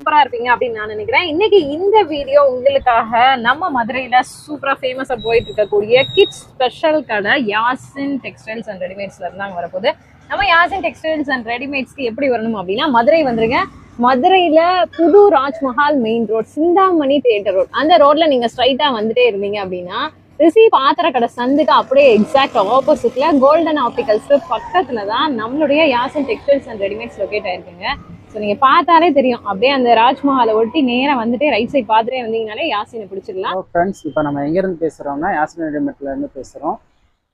சூப்பரா இருப்பீங்க அப்படின்னு நான் நினைக்கிறேன். இன்னைக்கு இந்த வீடியோ உங்களுக்காக நம்ம மதுரையில சூப்பரா ஃபேமஸா போயிட்டு இருக்கக்கூடிய கிட்ஸ் ஸ்பெஷல் கடை யாசின் டெக்ஸ்டைல்ஸ் அண்ட் ரெடிமேட்ஸ்ல இருந்தாங்க வரப்போகுது நம்ம யாசின் டெக்ஸ்டைல்ஸ் அண்ட் ரெடிமேட்ஸ்க்கு எப்படி வரணும் அப்படின்னா மதுரை வந்துருங்க. மதுரையில புது Rajmahal main road Chintamani theatre road அந்த ரோட்ல நீங்க ஸ்ட்ரைட்டா வந்துட்டே இருந்தீங்க அப்படின்னா ரிஷி பாத்திர கடை சந்துக்கு அப்படியே எக்ஸாக்ட் ஆப்போசிட்ல கோல்டன் ஆப்டிகல்ஸ்க்கு பக்கத்துல தான் நம்மளுடைய Yasan textiles and readymades locate ஆயிருக்குங்க. So நீங்க பார்த்தாலே தெரியும். அப்படியே அந்த ராஜ்மஹாலை ஒட்டி நேராக வந்துட்டு ரைட் சைட் பார்த்துட்டே வந்தீங்கனாலே யாசினை பிடிச்சிடலாம். ஃப்ரெண்ட்ஸ் இப்போ நம்ம எங்கேருந்து பேசுகிறோம்னா யாசின் ரெடிமேட்ல இருந்து பேசுகிறோம்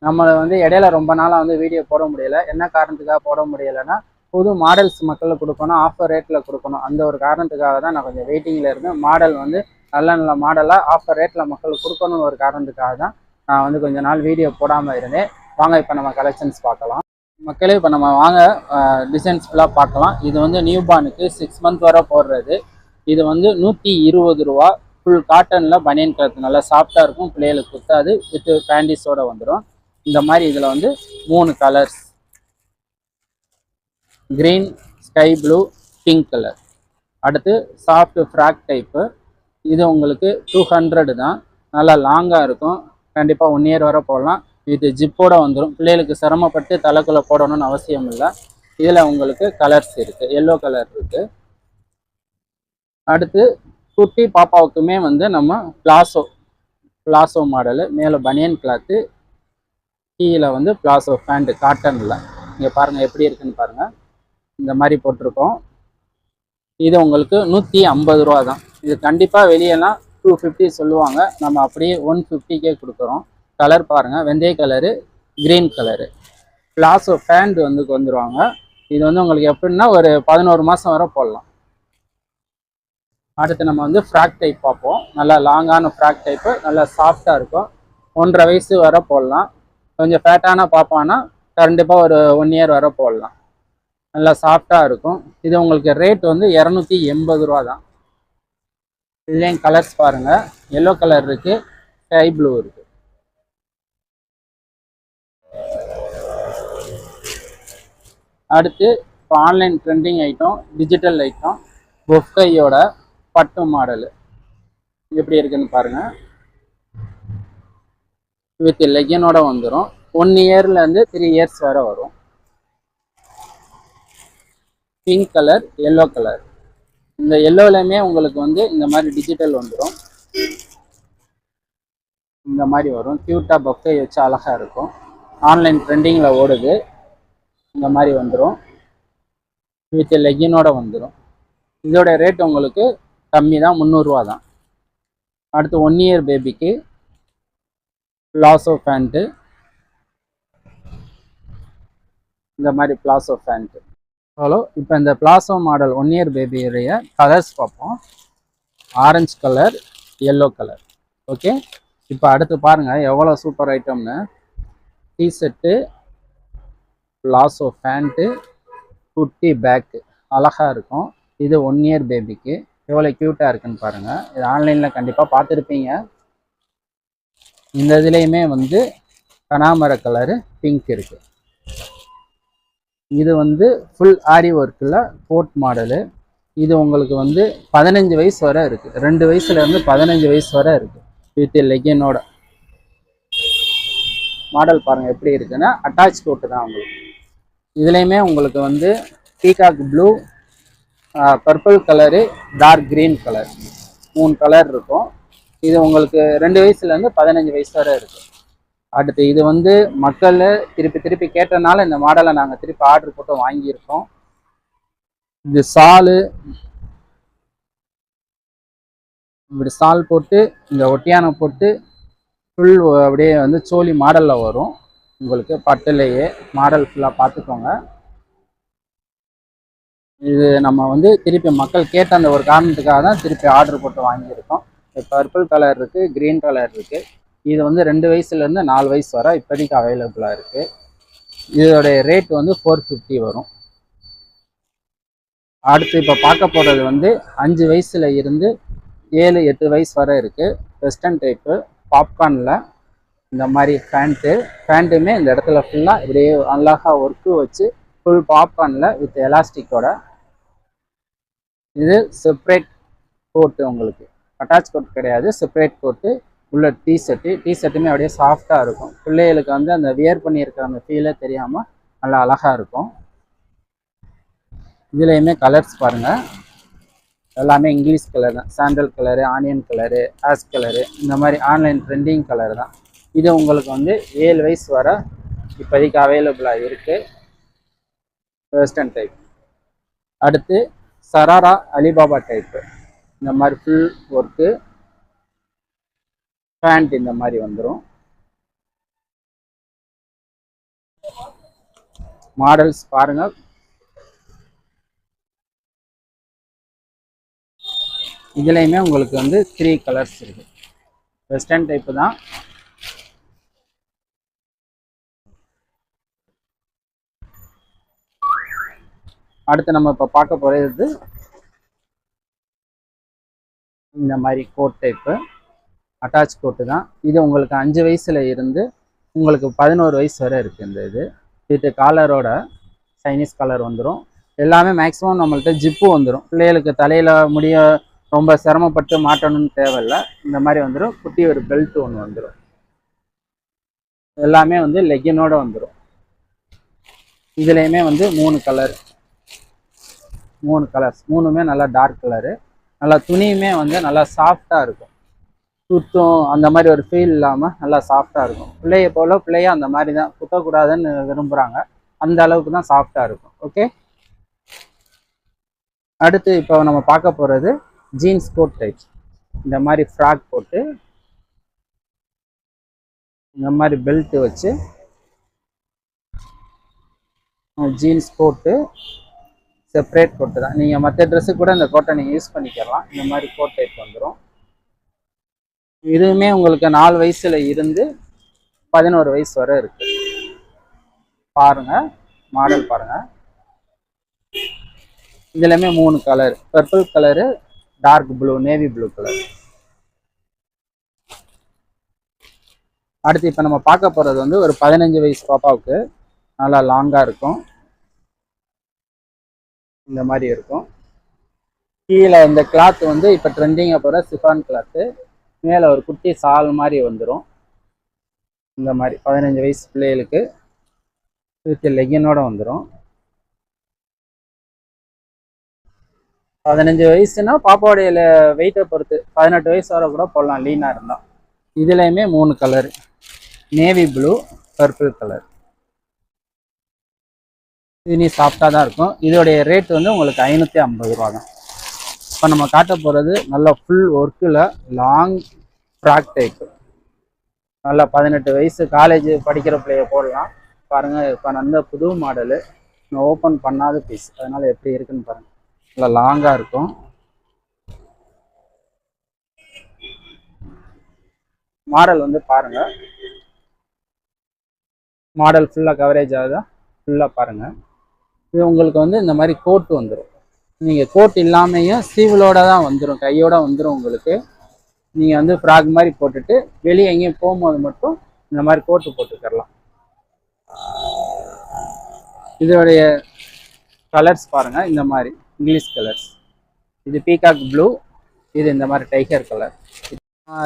நம்ம வந்து இடையில ரொம்ப நாளாக வந்து வீடியோ போட முடியல. என்ன காரணத்துக்காக போட முடியலைன்னா புது மாடல்ஸ் மக்களுக்கு கொடுக்கணும் ஆஃபர் ரேட்டில் கொடுக்கணும். அந்த ஒரு காரணத்துக்காக தான் நான் கொஞ்சம் வெயிட்டிங்கில் இருந்தேன். மாடல் வந்து நல்ல நல்ல மாடலாக ஆஃபர் ரேட்டில் மக்களுக்கு கொடுக்கணும்னு ஒரு காரணத்துக்காக தான் நான் வந்து கொஞ்ச நாள் வீடியோ போடாமல் இருந்தேன். வாங்க இப்போ நம்ம கலெக்ஷன்ஸ் பார்க்கலாம். மக்களே இப்போ நம்ம வாங்க டிசைன்ஸ் ஃபுல்லாக பார்க்கலாம். இது வந்து நியூபார்னுக்கு சிக்ஸ் மந்த் வரை போடுறது. இது வந்து நூற்றி இருபது ரூபா. ஃபுல் காட்டனில் பனியன் கலத்து நல்லா சாஃப்டாக இருக்கும். பிள்ளைகளுக்கு குத்தாது. வித் பேண்டிஸோடு வந்துடும் இந்த மாதிரி இதில் வந்து மூணு colours green sky blue pink colour அடுத்து சாஃப்ட் ஃப்ராக் டைப்பு இது உங்களுக்கு டூ ஹண்ட்ரடு தான். நல்லா லாங்காக இருக்கும். கண்டிப்பாக ஒன் இயர் வரை போடலாம். இது ஜிப்போட வந்துடும் பிள்ளைகளுக்கு சிரமப்பட்டு தலைக்குள்ளே போடணும்னு அவசியம் இல்லை. இதில் உங்களுக்கு கலர்ஸ் இருக்குது எல்லோ கலர் இருக்குது அடுத்து குட்டி பாப்பாவுக்குமே வந்து நம்ம பிளாசோ பிளாசோ மாடலு மேலே பனியன் கிளாத்து கீழே வந்து பிளாசோ பேண்ட்டு காட்டனில் இங்கே பாருங்கள் எப்படி இருக்குன்னு பாருங்கள் இந்த மாதிரி போட்டிருக்கோம். இது உங்களுக்கு நூற்றி ஐம்பது ரூபா தான் இது கண்டிப்பாக வெளியெல்லாம் டூ ஃபிஃப்டி சொல்லுவாங்க. நம்ம அப்படியே ஒன் ஃபிஃப்டிக்கே கொடுக்குறோம். கலர் பாருங்கள் வெந்தய colour green colour palazzo pant வந்து வந்துடுவாங்க இது வந்து உங்களுக்கு எப்படின்னா ஒரு பதினோரு மாதம் வரை போடலாம். அடுத்து நம்ம வந்து ஃப்ராக் டைப் பார்ப்போம். நல்லா லாங்கான ஃப்ராக் டைப்பு நல்லா சாஃப்டாக இருக்கும். ஒன்றரை வயசு வர போடலாம். கொஞ்சம் ஃபேட்டான பாப்பானா கண்டிப்பாக ஒரு ஒன் இயர் வரை போடலாம். நல்லா சாஃப்டாக இருக்கும். இது உங்களுக்கு ரேட் வந்து இரநூத்தி எண்பது ரூபா தான் இதுலேயும் கலர்ஸ் பாருங்கள் எல்லோ கலர் இருக்குது ஸ்கை ப்ளூ இருக்குது அடுத்து இப்போ online trending item digital item பொஃப்கையோட பட்டு மாடலு. எப்படி இருக்குன்னு பாருங்கள் வித் லெகினோட வந்துடும் ஒன் இயர்லேருந்து த்ரீ இயர்ஸ் வரை வரும். பிங்க் கலர் எல்லோ கலர் இந்த எல்லோலையுமே உங்களுக்கு வந்து இந்த மாதிரி டிஜிட்டல் வந்துடும் இந்த மாதிரி வரும். க்யூட்டாக பஃபே வச்சு அழகாக இருக்கும். ஆன்லைன் ட்ரெண்டிங்கில் ஓடுது. இந்த மாதிரி வந்துடும் வித் லெகினோட வந்துடும் இதோட ரேட் உங்களுக்கு கம்மி தான் முந்நூறுரூவா தான். அடுத்து ஒன் இயர் பேபிக்கு பிளாசோ பேண்ட்டு இந்த மாதிரி பிளாசோ பேண்ட்டு ஹலோ இப்போ இந்த பிளாசோ மாடல் ஒன் இயர் பேபியுடைய கலர்ஸ் பார்ப்போம். Orange colour yellow colour okay இப்போ அடுத்து பாருங்கள் எவ்வளோ சூப்பர் ஐட்டம்னு டிஷர்ட்டு பிளாசோ ஃபேண்ட்டு குட்டி பேக்கு அழகாக இருக்கும். இது ஒன் இயர் பேபிக்கு எவ்வளோ க்யூட்டாக இருக்குன்னு பாருங்கள் இது ஆன்லைனில் கண்டிப்பாக பார்த்துருப்பீங்க. இந்த இதுலேயுமே வந்து கனாமர கலரு பிங்க் இருக்குது இது வந்து ஃபுல் ஆரி ஒர்க்கில் கோட் மாடலு இது உங்களுக்கு வந்து பதினஞ்சு வயசு வரை இருக்குது ரெண்டு வயசுலேருந்து பதினஞ்சு வயசு வரை இருக்குது வித் லெகினோட மாடல் பாருங்கள் எப்படி இருக்குன்னா அட்டாச் கோட்டு தான் உங்களுக்கு. இதுலேயுமே உங்களுக்கு வந்து peacock blue purple colour dark green colour மூணு கலர் இருக்கும். இது உங்களுக்கு ரெண்டு வயசுலேருந்து பதினஞ்சு வயசு வரை இருக்குது அடுத்து இது வந்து மக்கள் திருப்பி திருப்பி கேட்டனால இந்த மாடலை நாங்கள் திருப்பி ஆர்டர் போட்டு வாங்கியிருக்கோம். இது சாலு. இப்படி சால் போட்டு இந்த ஒட்டியானை போட்டு ஃபுல் அப்படியே வந்து சோழி மாடலில் வரும். உங்களுக்கு பட்டுலேயே மாடல் ஃபுல்லாக பார்த்துக்கோங்க. இது நம்ம வந்து திருப்பி மக்கள் கேட்ட அந்த ஒரு காரணத்துக்காக தான் திருப்பி ஆர்டர் போட்டு வாங்கியிருக்கோம். பர்பிள் கலர் இருக்குது க்ரீன் கலர் இருக்குது இது வந்து ரெண்டு வயசுலேருந்து நாலு வயசு வரை இப்போதைக்கு அவைலபிளாக இருக்குது இதோடைய ரேட் வந்து ஃபோர் ஃபிஃப்டி வரும். அடுத்து இப்போ பார்க்க போகிறது வந்து அஞ்சு வயசில் இருந்து ஏழு எட்டு வயசு வரை இருக்குது வெஸ்டர்ன் டைப்பு பாப்கார்னில் இந்த மாதிரி பேண்ட்டு பேண்ட்டுமே இந்த இடத்துல ஃபுல்லாக இப்படியே அழகாக ஒர்க்கு வச்சு ஃபுல் பாப்கார்னில் வித் எலாஸ்டிக்கோட இது செப்ரேட் கோட்டு உங்களுக்கு. அட்டாச் கோட் கிடையாது செப்பரேட் கோட்டு உள்ள டீ ஷர்ட்டு டீ அப்படியே சாஃப்டாக இருக்கும். பிள்ளைகளுக்கு வந்து அந்த வியர் பண்ணியிருக்கிற அந்த ஃபீலே தெரியாமல் நல்லா அழகாக இருக்கும். இதுலேயுமே கலர்ஸ் பாருங்கள் எல்லாமே இங்கிலீஷ் கலர் தான். Sandal colour onion colour ash colour இந்த மாதிரி ஆன்லைன் ட்ரெண்டிங் கலர் தான். இது உங்களுக்கு வந்து ஏழு வயசு வர இப்போதைக்கு அவைலபிளாக இருக்குது வெஸ்டர்ன் டைப் அடுத்து சராரா அலிபாபா டைப்பு இந்த மாதிரி ஃபுல் ஒர்க்கு பேண்ட் இந்த மாதிரி வந்துடும் மாடல்ஸ் பாருங்க. இதுலேயுமே உங்களுக்கு வந்து த்ரீ கலர்ஸ் இருக்கு. வெஸ்டர்ன் டைப்பு தான். அடுத்து நம்ம இப்போ பார்க்க போகிறது இந்த மாதிரி கோட் டைப்பு அட்டாச் கோட்டு தான். இது உங்களுக்கு அஞ்சு வயசில் இருந்து உங்களுக்கு பதினோரு வயசு வரை இருக்குது இந்த இது. வித் காலரோட சைனீஸ் கலர் வந்துடும் எல்லாமே மேக்ஸிமம் நம்மள்ட்ட ஜிப்பு வந்துடும் பிள்ளைகளுக்கு தலையில் முடிய ரொம்ப சிரமப்பட்டு மாட்டணும்னு தேவையில்ல. இந்த மாதிரி வந்துடும் குட்டி ஒரு பெல்ட் ஒன்று வந்துடும் எல்லாமே வந்து லெக்கினோட வந்துடும் இதுலேயுமே வந்து மூணு கலர் மூணு கலர்ஸ் மூணுமே நல்லா டார்க் கலரு நல்லா துணியுமே வந்து நல்லா சாஃப்டாக இருக்கும். சுத்தம் அந்த மாதிரி ஒரு ஃபீல் இல்லாமல் நல்லா சாஃப்டாக இருக்கும். பிள்ளைய போல் பிள்ளைய அந்த மாதிரி தான். குத்தக்கூடாதுன்னு விரும்புகிறாங்க அந்த அளவுக்கு தான் சாஃப்டாக இருக்கும். ஓகே அடுத்து இப்போ நம்ம பார்க்க போகிறது ஜீன்ஸ் கோட் டைப் இந்த மாதிரி ஃப்ராக் போட்டு இந்த மாதிரி பெல்ட் வச்சு ஜீன்ஸ் போட்டு செப்பரேட் கோட்டு தான். நீங்கள் மற்ற ட்ரெஸ்ஸு கூட இந்த கோட்டை நீங்கள் யூஸ் பண்ணிக்கலாம். இந்த மாதிரி கோட் டைப் வந்துடும் இதுவுமே உங்களுக்கு நாலு வயசுல இருந்து பதினோரு வயசு வரை இருக்கு. பாருங்க மாடல் பாருங்க. இதுலமே மூணு colour purple colour dark blue navy blue colour அடுத்து இப்போ நம்ம பார்க்க போறது வந்து ஒரு பதினஞ்சு வயசு பாப்பாவுக்கு நல்லா லாங்காக இருக்கும். இந்த மாதிரி இருக்கும். கீழே இந்த கிளாத் வந்து இப்போ ட்ரெண்டிங்காக போகிற சிஃபான் கிளாத்து மேலே ஒரு குட்டி சால் மாதிரி வந்துடும் இந்த மாதிரி பதினஞ்சு வயசு பிள்ளைகளுக்கு வித் லெகினோட வந்துடும் பதினஞ்சு வயசுனா பாப்பாவுடைய வெயிட்டை பொறுத்து பதினெட்டு வயசு வர கூட போடலாம் லீனாக இருந்தால் இதுலேயுமே மூணு colour navy blue purple colour இது நீ சாஃப்டாக தான் இருக்கும். இதோடைய ரேட் வந்து உங்களுக்கு ஐநூற்றி ஐம்பது ரூபா தான் இப்போ நம்ம காட்ட போகிறது நல்லா ஃபுல் ஒர்க்கில் லாங் ஃப்ராக் டைப்பு நல்லா பதினெட்டு வயசு காலேஜ் படிக்கிற பிள்ளைய போடலாம். பாருங்கள் இப்போ நல்ல புது மாடலு நான் ஓப்பன் பண்ணாத பீஸ் அதனால் எப்படி இருக்குன்னு பாருங்கள் நல்லா லாங்காக இருக்கும். மாடல் வந்து பாருங்கள் மாடல் ஃபுல்லாக கவரேஜ் ஆகுதா? ஃபுல்லாக பாருங்கள் இது உங்களுக்கு வந்து இந்த மாதிரி கோட்டு வந்துடும் நீங்கள் கோட் இல்லாமையும் சீவலோட தான் வந்துடும் கையோட வந்துடும் உங்களுக்கு. நீங்கள் வந்து ஃப்ராக் மாதிரி போட்டுட்டு வெளியே எங்கேயும் போகும்போது மட்டும் இந்த மாதிரி கோட்டு போட்டுக்கரலாம் இதோடைய கலர்ஸ் பாருங்கள் இந்த மாதிரி இங்கிலீஷ் கலர்ஸ் இது பீகாக் ப்ளூ இது இந்த மாதிரி டைகர் கலர்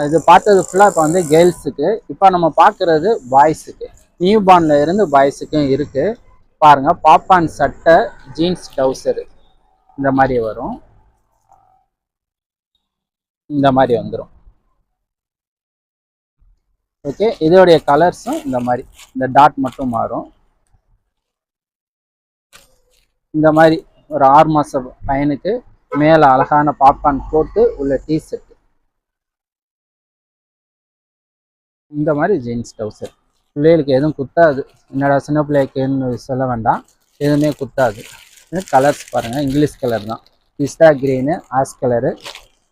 இது பார்த்தது ஃபுல்லாக இப்போ வந்து கேர்ள்ஸுக்கு இப்போ நம்ம பார்க்குறது பாய்ஸுக்கு நியூ பார்னில் இருந்து பாய்ஸுக்கும் இருக்குது பாருங்கள் பாப்பான் சட்டை ஜீன்ஸ் டவுசரு இந்த மாதிரி வரும். இந்த மாதிரி வந்துடும் ஓகே இதோடைய கலர்ஸும் இந்த மாதிரி இந்த டாட் மட்டும் மாறும். இந்த மாதிரி ஒரு ஆறு மாத பையனுக்கு மேலே அழகான பாப்கார்ன் போட்டு உள்ள டிஷர்ட் இந்த மாதிரி ஜீன்ஸ் டவுசர் பிள்ளைகளுக்கு எதுவும் குத்தாது. என்னடா சின்ன பிள்ளைக்குன்னு சொல்ல வேண்டாம். எதுவுமே குத்தாது. கலர்ஸ் பாருங்க. இங்கிலீஷ் கலர் தான். பிஸ்டா கிரீனு ஆஸ் கலரு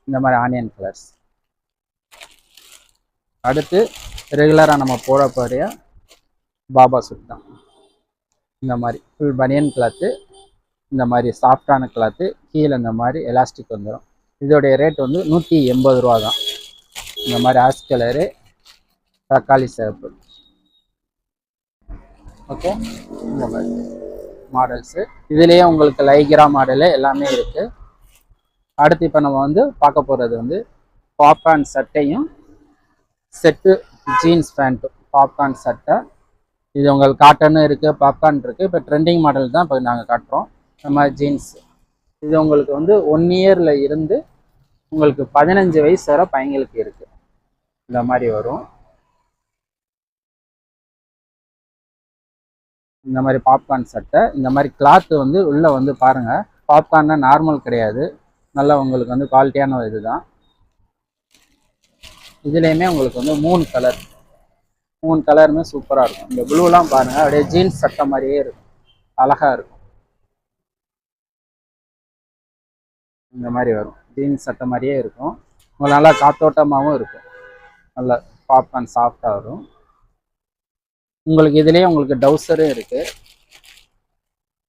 இந்த மாதிரி ஆனியன் கலர்ஸ் அடுத்து ரெகுலராக நம்ம போட போகிற பாபா சுட் தான். இந்த மாதிரி ஃபுல் பனியன் கிளாத்து இந்த மாதிரி சாஃப்டான கிளாத்து கீழே இந்த மாதிரி எலாஸ்டிக் வந்துடும் இதோடைய ரேட் வந்து நூற்றி எண்பது ரூபா தான். இந்த மாதிரி ஆஸ் கலரு தக்காளி சிவப்பு ஓகே இந்த மாதிரி. மாடல்ஸு இதுலேயே உங்களுக்கு லைக்ரா மாடலு எல்லாமே இருக்குது அடுத்து இப்போ நம்ம வந்து பார்க்க போகிறது வந்து பாப்கார்ன் சட்டையும் செட்டு ஜீன்ஸ் பேண்ட்டும் பாப்கார்ன் சட்டை. இது உங்களுக்கு காட்டனும் இருக்குது பாப்கார்ன் இருக்குது இப்போ ட்ரெண்டிங் மாடல் தான் இப்போ நாங்கள் காட்டுறோம். நம்ம ஜீன்ஸ் இது உங்களுக்கு வந்து ஒன் இயரில் இருந்து உங்களுக்கு பதினஞ்சு வயசு வர பையங்களுக்கு இருக்குது இந்த மாதிரி வரும். இந்த மாதிரி பாப்கார்ன் சட்டை இந்த மாதிரி கிளாத்து வந்து உள்ளே வந்து பாருங்கள் பாப்கார்னா நார்மல் கிடையாது. நல்லா உங்களுக்கு வந்து குவாலிட்டியான இதுதான். இதுலேயுமே உங்களுக்கு வந்து மூணு கலர் மூணு கலருமே சூப்பராக இருக்கும். இந்த ப்ளூலாம் பாருங்கள் அப்படியே ஜீன்ஸ் சட்டை மாதிரியே இருக்கும். அழகாக இருக்கும். இந்த மாதிரி வரும். ஜீன்ஸ் சட்டை மாதிரியே இருக்கும். உங்களுக்கு நல்லா காத்தோட்டமாகவும் இருக்கும். நல்லா பாப்கார்ன் சாஃப்டாக வரும். உங்களுக்கு இதுலேயே உங்களுக்கு டவுசரும் இருக்குது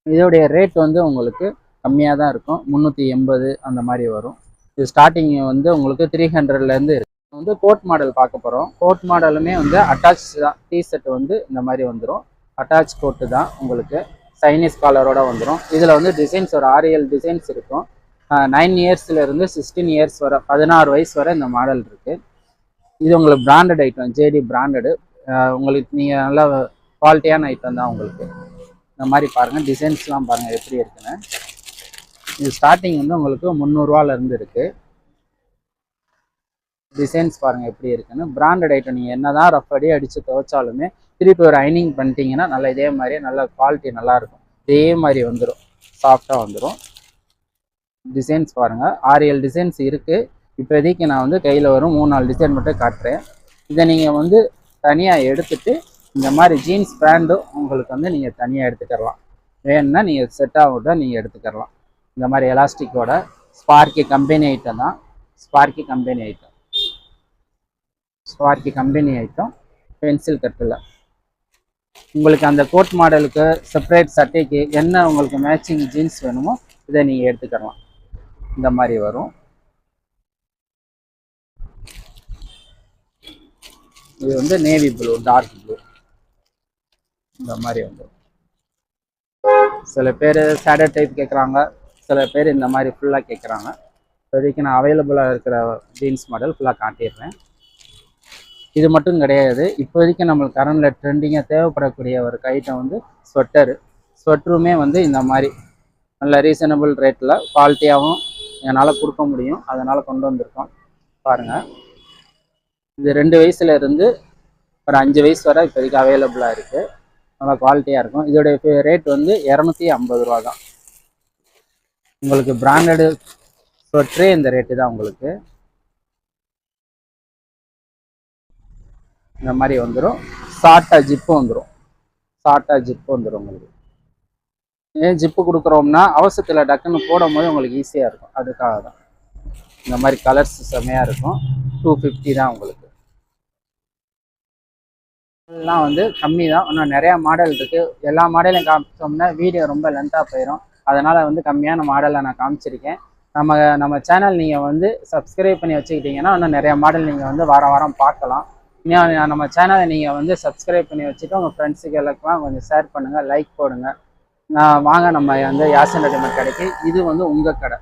இதோடைய ரேட் வந்து உங்களுக்கு கம்மியாக தான் இருக்கும். முந்நூற்றி எண்பது அந்த மாதிரி வரும். இது ஸ்டார்டிங் வந்து உங்களுக்கு த்ரீ ஹண்ட்ரட்லேருந்து இருக்குது வந்து கோட் மாடல் பார்க்க போகிறோம் கோட் மாடலுமே வந்து அட்டாச் தான். டி ஷர்ட் வந்து இந்த மாதிரி வந்துடும் அட்டாச் கோட்டு தான் உங்களுக்கு சைனீஸ் காலரோட வந்துடும் இதில் வந்து டிசைன்ஸ் ஒரு ஆறு ஏழு டிசைன்ஸ் இருக்கும். நைன் இயர்ஸ்லேருந்து சிக்ஸ்டீன் இயர்ஸ் வரை பதினாறு வயசு வரை இந்த மாடல் இருக்குது இது உங்களுக்கு பிராண்டட் ஐட்டம் ஜேடி பிராண்டடு உங்களுக்கு நீங்கள் நல்லா குவாலிட்டியான ஐட்டம் தான் உங்களுக்கு. இந்த மாதிரி பாருங்கள் டிசைன்ஸ்லாம் பாருங்கள் எப்படி இருக்குன்னு. இது ஸ்டார்டிங் வந்து உங்களுக்கு முந்நூறுவாலேருந்து இருக்குது டிசைன்ஸ் பாருங்கள் எப்படி இருக்குன்னு. பிராண்டட் ஐட்டம் நீங்கள் என்ன தான் ரஃப் அடி அடித்து துவைச்சாலுமே திருப்பி ஒரு ஐனிங் பண்ணிட்டீங்கன்னா நல்லா இதே மாதிரியே நல்ல குவாலிட்டி நல்லாயிருக்கும். இதே மாதிரி வந்துடும் சாஃப்டாக வந்துடும் டிசைன்ஸ் பாருங்கள் ஆறு ஏழு டிசைன்ஸ் இருக்குது இப்போதைக்கு நான் வந்து கையில் வரும் மூணு நாலு டிசைன் மட்டும் காட்டுறேன். இதை நீங்கள் வந்து தனியாக எடுத்துட்டு இந்த மாதிரி ஜீன்ஸ் பேண்ட்டும் உங்களுக்கு வந்து நீங்கள் தனியாக எடுத்துக்கிறலாம். வேணும்னா நீங்கள் செட் விட நீங்கள் எடுத்துக்கிறலாம். இந்த மாதிரி எலாஸ்டிக்கோட ஸ்பார்க்கி கம்பெனி ஐட்டம் தான். Sparky company item Sparky company item pencil கட்டில் உங்களுக்கு அந்த கோட் மாடலுக்கு செப்பரேட் சட்டைக்கு என்ன உங்களுக்கு மேட்சிங் ஜீன்ஸ் வேணுமோ இதை நீங்கள் எடுத்துக்கலாம் இந்த மாதிரி வரும். இது வந்து நேவி ப்ளூ டார்க் ப்ளூ இந்த மாதிரி வந்துடும் சில பேர் சேடர் டைப் கேட்குறாங்க சில பேர் இந்த மாதிரி ஃபுல்லாக கேட்குறாங்க இப்போதைக்கு நான் அவைலபிளாக இருக்கிற ஜீன்ஸ் மாடல் ஃபுல்லாக காட்டிடுறேன். இது மட்டும் கிடையாது. இப்போதைக்கு நம்மளுக்கு கரண்டில் ட்ரெண்டிங்காக தேவைப்படக்கூடிய ஒரு கைட்டம் வந்து ஸ்வெட்டரு ஸ்வெட்டருமே வந்து இந்த மாதிரி. நல்ல ரீசனபிள் ரேட்டில் குவாலிட்டியாகவும் என்னால் கொடுக்க முடியும். அதனால் கொண்டு வந்திருக்கோம். பாருங்கள் இது ரெண்டு வயசுல இருந்து ஒரு அஞ்சு வயசு வரை இப்போதைக்கு அவைலபிளாக இருக்குது நல்லா குவாலிட்டியாக இருக்கும். இதோடைய ரேட் வந்து இரநூத்தி ஐம்பது ரூபா தான் உங்களுக்கு பிராண்டடு ஸ்வெட்டரே இந்த ரேட்டு தான் உங்களுக்கு. இந்த மாதிரி வந்துடும் ஷார்ட்டாக ஜிப்பு வந்துடும் ஷார்ட்டாக ஜிப்பு வந்துடும் உங்களுக்கு. ஏன் ஜிப்பு கொடுக்குறோம்னா அவசரத்தில் டக்குன்னு போடும் போது உங்களுக்கு ஈஸியாக இருக்கும். அதுக்காக தான் இந்த மாதிரி கலர்ஸ் செம்மையாக இருக்கும். டூ ஃபிஃப்டி தான் உங்களுக்கு. எல்லாம் வந்து கம்மி தான் இன்னும் நிறையா மாடல் இருக்குது எல்லா மாடலையும் காமிச்சோம்னா வீடியோ ரொம்ப லென்த்தாக போயிடும் அதனால் வந்து கம்மியான மாடலை நான் காமிச்சிருக்கேன். நம்ம நம்ம சேனல் நீங்கள் வந்து சப்ஸ்கிரைப் பண்ணி வச்சுக்கிட்டிங்கன்னா இன்னும் நிறைய மாடல் நீங்கள் வந்து வாரம் வாரம் பார்க்கலாம். இன்னும் நம்ம சேனலை நீங்கள் வந்து சப்ஸ்கிரைப் பண்ணி வச்சுட்டு உங்கள் ஃப்ரெண்ட்ஸுக்கு எல்லாருக்குலாம் கொஞ்சம் ஷேர் பண்ணுங்கள் லைக் போடுங்க. நான் வாங்க நம்ம வந்து யாசன் ரெடிமேட் கடைக்கு. இது வந்து உங்கள் கடை.